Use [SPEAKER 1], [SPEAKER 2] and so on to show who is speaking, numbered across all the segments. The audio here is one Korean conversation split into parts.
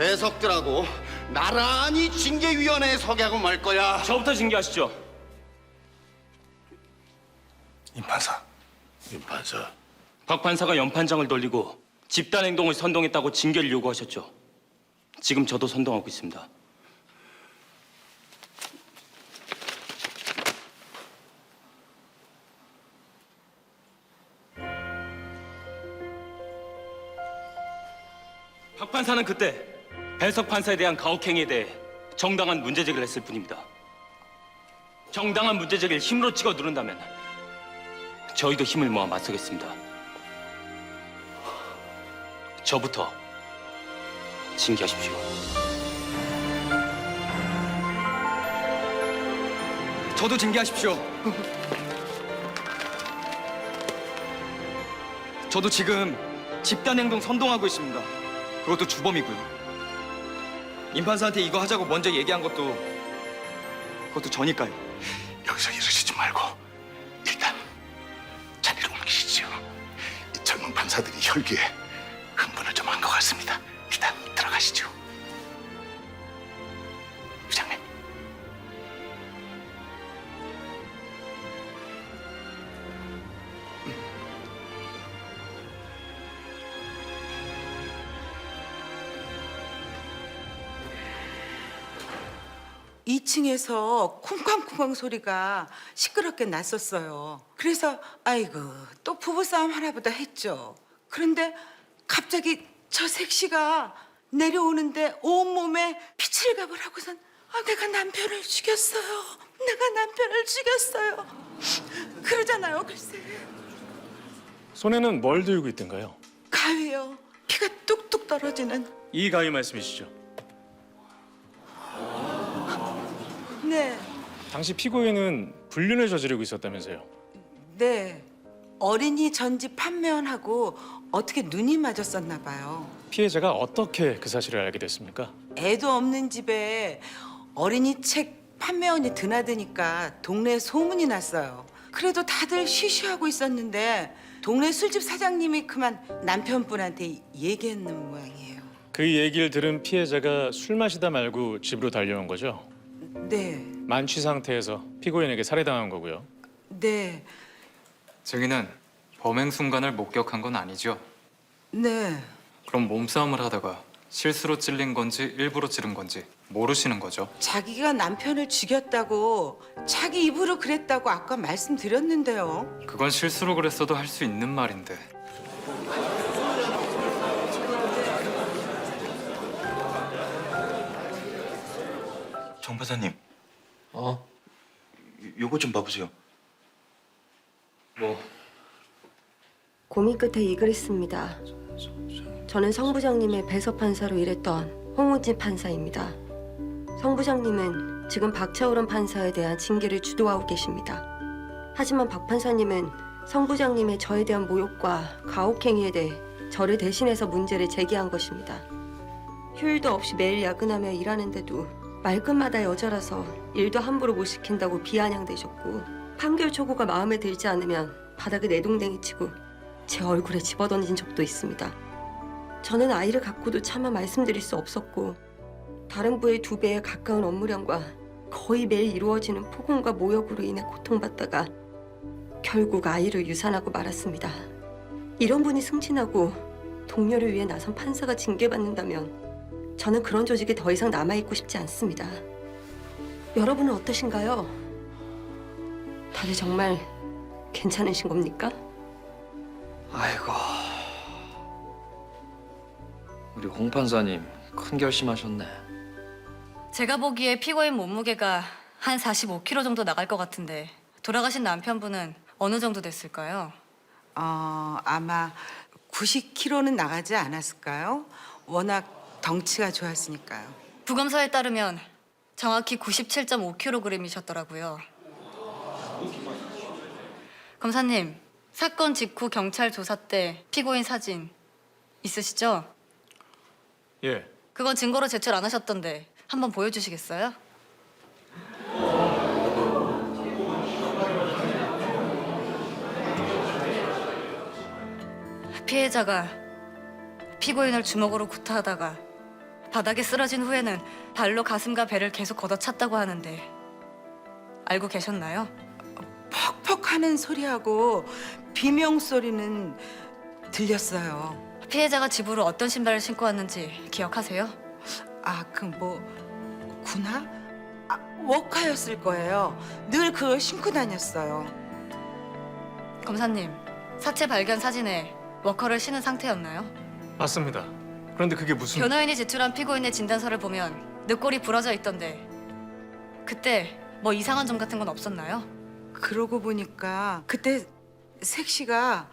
[SPEAKER 1] 배석들하고 나란히 징계위원회에 서게 하고 말 거야.
[SPEAKER 2] 저부터 징계하시죠.
[SPEAKER 3] 임판사. 임판사.
[SPEAKER 2] 박 판사가 연판장을 돌리고 집단 행동을 선동했다고 징계를 요구하셨죠. 지금 저도 선동하고 있습니다. 박 판사는 그때 배석 판사에 대한 가혹행위에 대해 정당한 문제 제기를 했을 뿐입니다. 정당한 문제 제기를 힘으로 찍어 누른다면 저희도 힘을 모아 맞서겠습니다. 저부터 징계하십시오.
[SPEAKER 4] 저도 징계하십시오. 저도 지금 집단 행동 선동하고 있습니다. 그것도 주범이고요. 임 판사한테 이거 하자고 먼저 얘기한 것도 그것도 저니까요.
[SPEAKER 3] 여기서 이러시지 말고 일단 자리를 옮기시죠. 이 젊은 판사들이 혈기에 흥분을 좀 한 것 같습니다. 일단 들어가시죠.
[SPEAKER 5] 이층에서 쿵쾅쿵쾅 소리가 시끄럽게 났었어요. 그래서 아이고 또 부부싸움 하나보다 했죠. 그런데 갑자기 저 색시가 내려오는데 온몸에 피칠갑을 하고선 아, 내가 남편을 죽였어요. 내가 남편을 죽였어요. 그러잖아요, 글쎄.
[SPEAKER 6] 손에는 뭘 들고 있던가요?
[SPEAKER 5] 가위요. 피가 뚝뚝 떨어지는.
[SPEAKER 6] 이 가위 말씀이시죠?
[SPEAKER 5] 네,
[SPEAKER 6] 당시 피고인은 불륜을 저지르고 있었다면서요?
[SPEAKER 5] 네. 어린이 전집 판매원하고 어떻게 눈이 맞았었나 봐요.
[SPEAKER 6] 피해자가 어떻게 그 사실을 알게 됐습니까?
[SPEAKER 5] 애도 없는 집에 어린이 책 판매원이 드나드니까 동네에 소문이 났어요. 그래도 다들 쉬쉬하고 있었는데 동네 술집 사장님이 그만 남편분한테 얘기했는 모양이에요.
[SPEAKER 6] 그 얘기를 들은 피해자가 술 마시다 말고 집으로 달려온 거죠?
[SPEAKER 5] 네,
[SPEAKER 6] 만취 상태에서 피고인에게 살해당한 거고요.
[SPEAKER 5] 네,
[SPEAKER 7] 증인은 범행 순간을 목격한 건 아니죠?
[SPEAKER 5] 네.
[SPEAKER 7] 그럼 몸싸움을 하다가 실수로 찔린 건지 일부러 찌른 건지 모르시는 거죠?
[SPEAKER 5] 자기가 남편을 죽였다고 자기 입으로 그랬다고 아까 말씀드렸는데요.
[SPEAKER 7] 그건 실수로 그랬어도 할 수 있는 말인데
[SPEAKER 8] 정 판사님. 어? 요거 좀 봐보세요.
[SPEAKER 2] 뭐
[SPEAKER 9] 고민 끝에 이 글을 씁니다. 저는 성 부장님의 배서 판사로 일했던 홍우진 판사입니다. 성 부장님은 지금 박차오른 판사에 대한 징계를 주도하고 계십니다. 하지만 박 판사님은 성 부장님의 저에 대한 모욕과 가혹행위에 대해 저를 대신해서 문제를 제기한 것입니다. 휴일도 없이 매일 야근하며 일하는데도 말끝마다 여자라서 일도 함부로 못 시킨다고 비아냥대셨고 판결 초고가 마음에 들지 않으면 바닥에 내동댕이 치고 제 얼굴에 집어던진 적도 있습니다. 저는 아이를 갖고도 차마 말씀드릴 수 없었고 다른 부의 두 배에 가까운 업무량과 거의 매일 이루어지는 폭언과 모욕으로 인해 고통받다가 결국 아이를 유산하고 말았습니다. 이런 분이 승진하고 동료를 위해 나선 판사가 징계받는다면 저는 그런 조직에 더 이상 남아있고 싶지 않습니다. 여러분은 어떠신가요? 다들 정말 괜찮으신 겁니까?
[SPEAKER 10] 아이고 우리 홍 판사님 큰 결심하셨네
[SPEAKER 11] 제가 보기에 피고인 몸무게가 한 45kg 정도 나갈 것 같은데 돌아가신 남편분은 어느 정도 됐을까요?
[SPEAKER 5] 어, 아마 90kg는 나가지 않았을까요? 워낙 덩치가 좋았으니까요.
[SPEAKER 11] 부검사에 따르면 정확히 97.5kg이셨더라고요. 검사님, 사건 직후 경찰 조사 때 피고인 사진 있으시죠?
[SPEAKER 6] 예.
[SPEAKER 11] 그건 증거로 제출 안 하셨던데 한번 보여주시겠어요? 피해자가 피고인을 주먹으로 구타하다가 바닥에 쓰러진 후에는 발로 가슴과 배를 계속 걷어찼다고 하는데 알고 계셨나요?
[SPEAKER 5] 퍽퍽하는 소리하고 비명 소리는 들렸어요.
[SPEAKER 11] 피해자가 집으로 어떤 신발을 신고 왔는지 기억하세요?
[SPEAKER 5] 아, 그 뭐 구나? 아, 워카였을 거예요. 늘 그걸 신고 다녔어요.
[SPEAKER 11] 검사님, 사체 발견 사진에 워커를 신은 상태였나요?
[SPEAKER 6] 맞습니다. 그런데 그게 무슨
[SPEAKER 11] 변호인이 제출한 피고인의 진단서를 보면 늑골이 부러져 있던데 그때 뭐 이상한 점 같은 건 없었나요?
[SPEAKER 5] 그러고 보니까 그때 색시가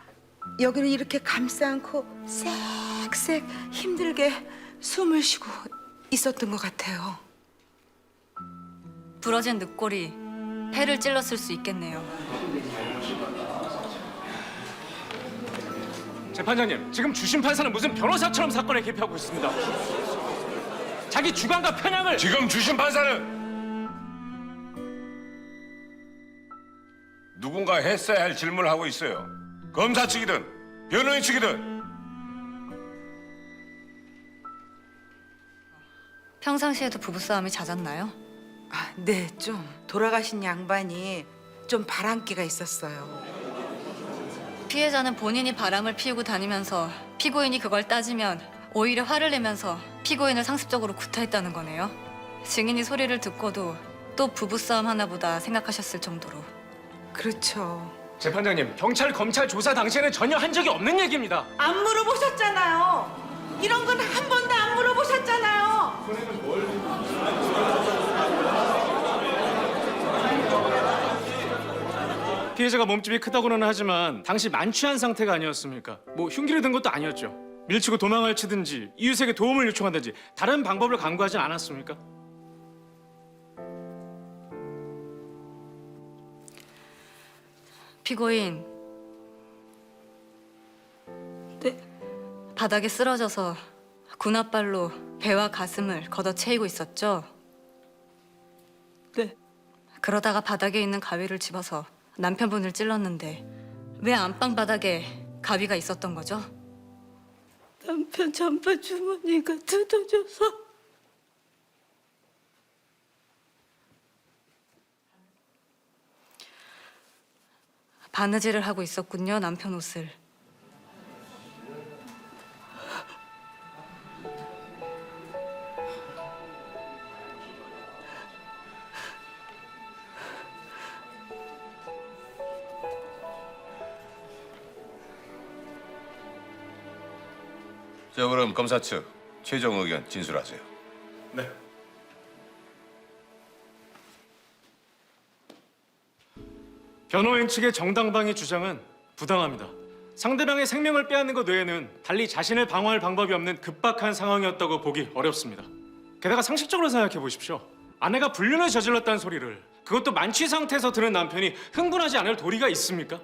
[SPEAKER 5] 여기를 이렇게 감싸 안고 쌕쌕 힘들게 숨을 쉬고 있었던 것 같아요.
[SPEAKER 11] 부러진 늑골이 폐를 찔렀을 수 있겠네요.
[SPEAKER 6] 재판장님, 지금 주심 판사는 무슨 변호사처럼 사건을 개표하고 있습니다. 자기 주관과 편향을
[SPEAKER 3] 지금 주심 판사는 누군가 했어야 할 질문을 하고 있어요. 검사 측이든 변호인 측이든
[SPEAKER 11] 평상시에도 부부싸움이 잦았나요?
[SPEAKER 5] 아, 네, 좀 돌아가신 양반이 좀 바람기가 있었어요.
[SPEAKER 11] 피해자는 본인이 바람을 피우고 다니면서 피고인이 그걸 따지면 오히려 화를 내면서 피고인을 상습적으로 구타했다는 거네요. 증인이 소리를 듣고도 또 부부싸움 하나보다 생각하셨을 정도로
[SPEAKER 5] 그렇죠.
[SPEAKER 6] 재판장님, 경찰 검찰 조사 당시에는 전혀 한 적이 없는 얘기입니다.
[SPEAKER 5] 안 물어보셨잖아요. 이런 건 한 번도 안 물어보셨잖아요.
[SPEAKER 6] 피해자가 몸집이 크다고는 하지만 당시 만취한 상태가 아니었습니까? 뭐 흉기를 든 것도 아니었죠. 밀치고 도망을 치든지 이웃에게 도움을 요청하든지 다른 방법을 강구하진 않았습니까?
[SPEAKER 11] 피고인
[SPEAKER 5] 네.
[SPEAKER 11] 바닥에 쓰러져서 군홧발로 배와 가슴을 걷어채이고 있었죠.
[SPEAKER 5] 네.
[SPEAKER 11] 그러다가 바닥에 있는 가위를 집어서 남편분을 찔렀는데 왜 안방 바닥에 가위가 있었던 거죠?
[SPEAKER 5] 남편 잠바 주머니가 뜯어져서
[SPEAKER 11] 바느질을 하고 있었군요, 남편 옷을.
[SPEAKER 3] 자 그럼 검사 측 최종 의견 진술하세요.
[SPEAKER 6] 네. 변호인 측의 정당방위 주장은 부당합니다. 상대방의 생명을 빼앗는 것 외에는 달리 자신을 방어할 방법이 없는 급박한 상황이었다고 보기 어렵습니다. 게다가 상식적으로 생각해 보십시오. 아내가 불륜을 저질렀다는 소리를 그것도 만취 상태에서 들은 남편이 흥분하지 않을 도리가 있습니까?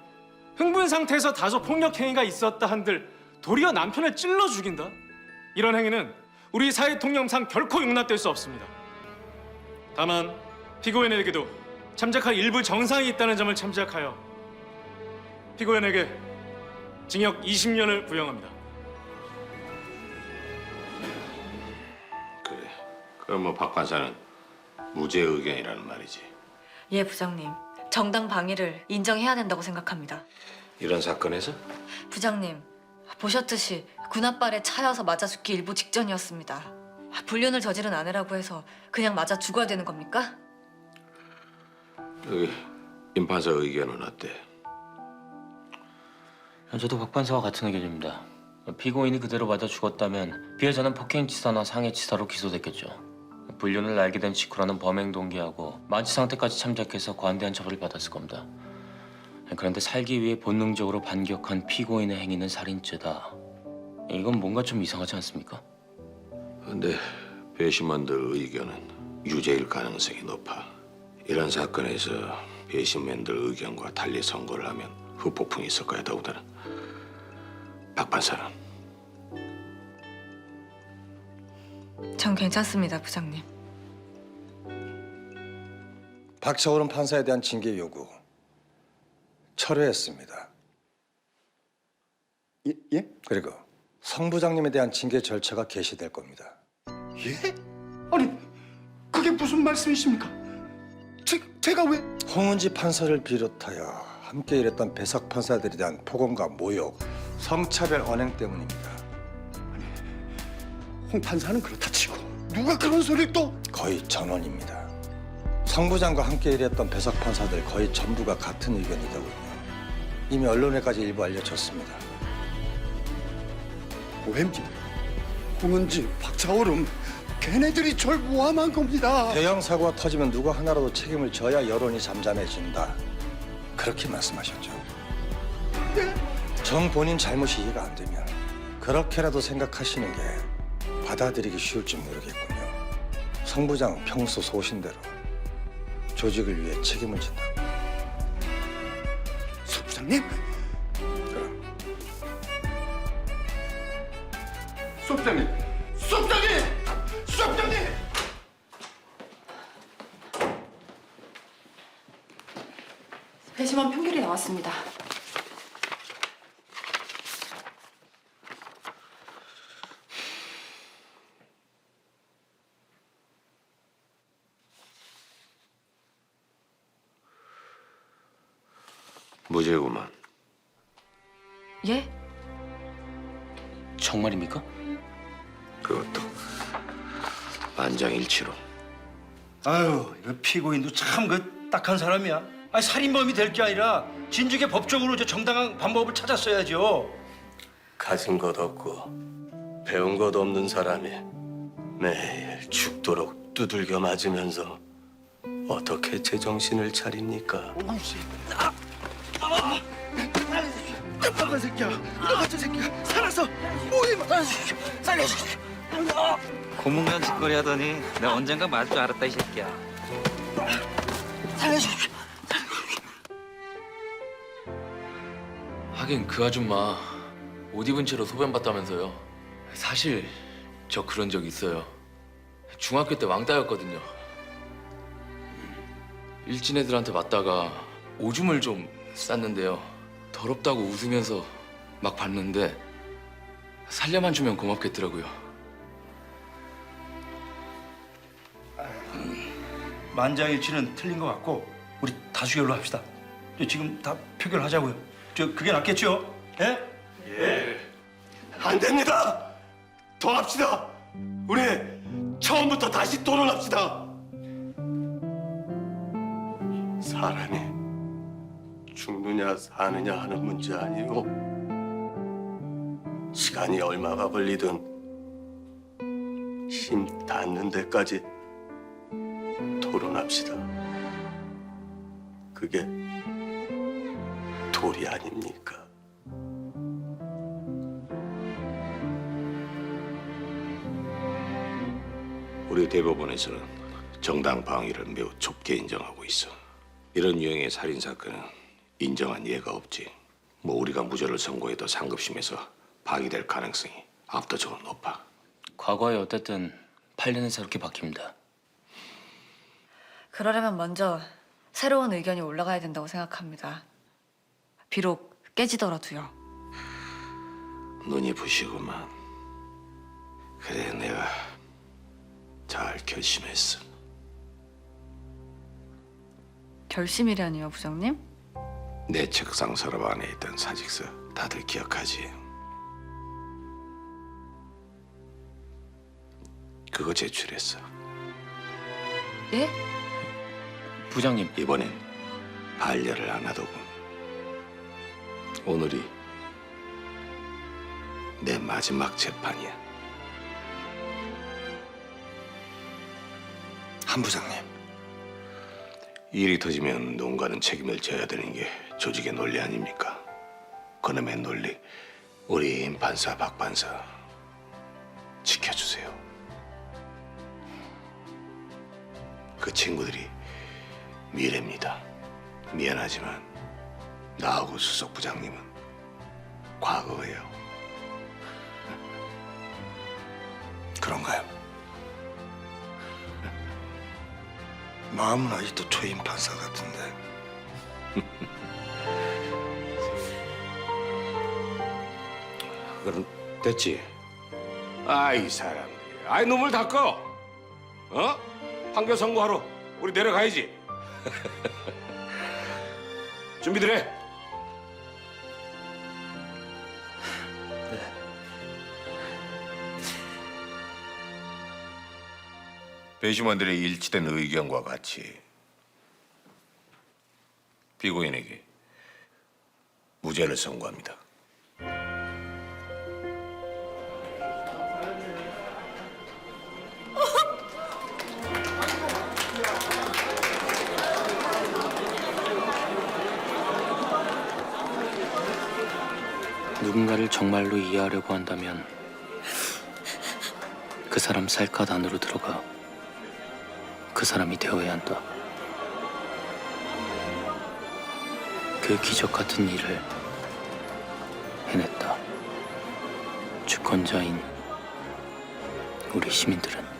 [SPEAKER 6] 흥분 상태에서 다소 폭력 행위가 있었다 한들 도리어 남편을 찔러 죽인다? 이런 행위는 우리 사회 통념상 결코 용납될 수 없습니다. 다만 피고인에게도 참작할 일부 정상이 있다는 점을 참작하여 피고인에게 징역 20년을 부영합니다.
[SPEAKER 3] 그래. 그럼 뭐 박 판사는 무죄 의견이라는 말이지.
[SPEAKER 11] 예, 부장님. 정당 방위를 인정해야 된다고 생각합니다.
[SPEAKER 3] 이런 사건에서
[SPEAKER 11] 부장님, 보셨듯이 군홧발에 차여서 맞아 죽기 일보 직전이었습니다. 불륜을 저지른 아내라고 해서 그냥 맞아 죽어야 되는 겁니까?
[SPEAKER 3] 여기 임 판사 의견은 어때?
[SPEAKER 2] 저도 박 판사와 같은 의견입니다. 피고인이 그대로 맞아 죽었다면 피해자는 폭행치사나 상해치사로 기소됐겠죠. 불륜을 알게 된 직후라는 범행 동기하고 만취 상태까지 참작해서 관대한 처벌을 받았을 겁니다. 그런데 살기 위해 본능적으로 반격한 피고인의 행위는 살인죄다. 이건 뭔가 좀 이상하지 않습니까?
[SPEAKER 3] 근데 배심원들 의견은 유죄일 가능성이 높아. 이런 사건에서 배심원들 의견과 달리 선고를 하면 후폭풍이 있을 거야 더군다나. 박 판사는
[SPEAKER 11] 전 괜찮습니다, 부장님.
[SPEAKER 12] 박차오른 판사에 대한 징계 요구 철회했습니다.
[SPEAKER 13] 예? 예?
[SPEAKER 12] 그리고 성 부장님에 대한 징계 절차가 개시될 겁니다.
[SPEAKER 3] 예? 아니 그게 무슨 말씀이십니까? 제, 제가 왜
[SPEAKER 12] 홍은지 판사를 비롯하여 함께 일했던 배석 판사들에 대한 폭언과 모욕, 성차별 언행 때문입니다.
[SPEAKER 3] 홍 판사는 그렇다 치고 누가 그런 소리를 또
[SPEAKER 12] 거의 전원입니다. 성 부장과 함께 일했던 배석 판사들 거의 전부가 같은 의견이더군요. 이미 언론에까지 일부 알려졌습니다.
[SPEAKER 3] OMG 홍은지 박차오름 걔네들이 절 모함한 겁니다.
[SPEAKER 12] 대형 사고가 터지면 누가 하나라도 책임을 져야 여론이 잠잠해진다. 그렇게 말씀하셨죠. 정 본인 잘못이 이해가 안 되면 그렇게라도 생각하시는 게 받아들이기 쉬울지 모르겠군요. 성 부장 평소 소신대로 조직을 위해 책임을 진다고.
[SPEAKER 3] 서 부장님.
[SPEAKER 12] 그럼
[SPEAKER 3] 수업장님. 수업장님! 수업장님!
[SPEAKER 13] 배심원 판결이 나왔습니다.
[SPEAKER 8] 무죄구만.
[SPEAKER 11] 예?
[SPEAKER 2] 정말입니까?
[SPEAKER 8] 그것도 만장일치로.
[SPEAKER 14] 아유, 이거 피고인도 참 그 딱한 사람이야. 아니 살인범이 될 게 아니라 진즉에 법적으로 저 정당한 방법을 찾았어야죠.
[SPEAKER 8] 가진 것 없고 배운 것 없는 사람이 매일 죽도록 두들겨 맞으면서 어떻게 제정신을 차립니까?
[SPEAKER 14] 나쁜 새끼야, 너 같은 새끼가 살아서 모임 살려주십시오.
[SPEAKER 10] 고문관 짓거리 하더니 내가 언젠가 맞을 줄 알았다 이 새끼야.
[SPEAKER 14] 살려주십시오.
[SPEAKER 15] 하긴 그 아줌마 옷 입은 채로 소변 봤다면서요. 사실 저 그런 적 있어요. 중학교 때 왕따였거든요. 일진 애들한테 맞다가 오줌을 좀 쌌는데요. 더럽다고 웃으면서 막 봤는데 살려만 주면 고맙겠더라고요.
[SPEAKER 14] 만장일치는 틀린 것 같고 우리 다수결로 합시다. 저 지금 다 표결하자고요. 저 그게 낫겠죠? 예?
[SPEAKER 3] 안 됩니다. 더 합시다. 우리 처음부터 다시 토론합시다.
[SPEAKER 8] 사람이 죽느냐 사느냐 하는 문제 아니고 시간이 얼마가 걸리든 힘 닿는 데까지 토론합시다. 그게 도리 아닙니까?
[SPEAKER 3] 우리 대법원에서는 정당 방위를 매우 좁게 인정하고 있어. 이런 유형의 살인 사건은 인정한 예가 없지. 뭐 우리가 무죄를 선고해도 상급심에서 파기될 가능성이 압도적으로 높아.
[SPEAKER 2] 과거에 어쨌든 8년에서 이렇게 바뀝니다.
[SPEAKER 11] 그러려면 먼저 새로운 의견이 올라가야 된다고 생각합니다. 비록 깨지더라도요.
[SPEAKER 3] 눈이 부시구만. 그래 내가 잘 결심했어.
[SPEAKER 11] 결심이라니요, 부장님?
[SPEAKER 3] 내 책상 서랍 안에 있던 사직서 다들 기억하지? 그거 제출했어.
[SPEAKER 11] 예?
[SPEAKER 2] 부장님,
[SPEAKER 3] 이번엔 반려를 안 하더군. 오늘이 내 마지막 재판이야.
[SPEAKER 12] 한 부장님,
[SPEAKER 3] 일이 터지면 누군가는 책임을 져야 되는 게 조직의 논리 아닙니까? 그놈의 논리, 우리 임 판사, 박 판사 지켜주세요. 그 친구들이 미래입니다. 미안하지만 나하고 수석 부장님은 과거예요.
[SPEAKER 12] 그런가요? 마음은 아직도 초임 판사 같은데.
[SPEAKER 3] 그럼 됐지? 아이 사람들이야. 아이 눈물 닦어. 어? 판결 선고하러 우리 내려가야지. 준비들 해. 배심원들의 일치된 의견과 같이 피고인에게 무죄를 선고합니다.
[SPEAKER 2] 누군가를 정말로 이해하려고 한다면 그 사람 살갗 안으로 들어가 그 사람이 되어야 한다. 그 기적 같은 일을 해냈다. 주권자인 우리 시민들은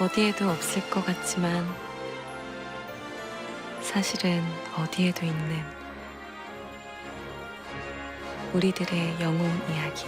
[SPEAKER 4] 어디에도 없을 것 같지만 사실은 어디에도 있는 우리들의 영웅 이야기.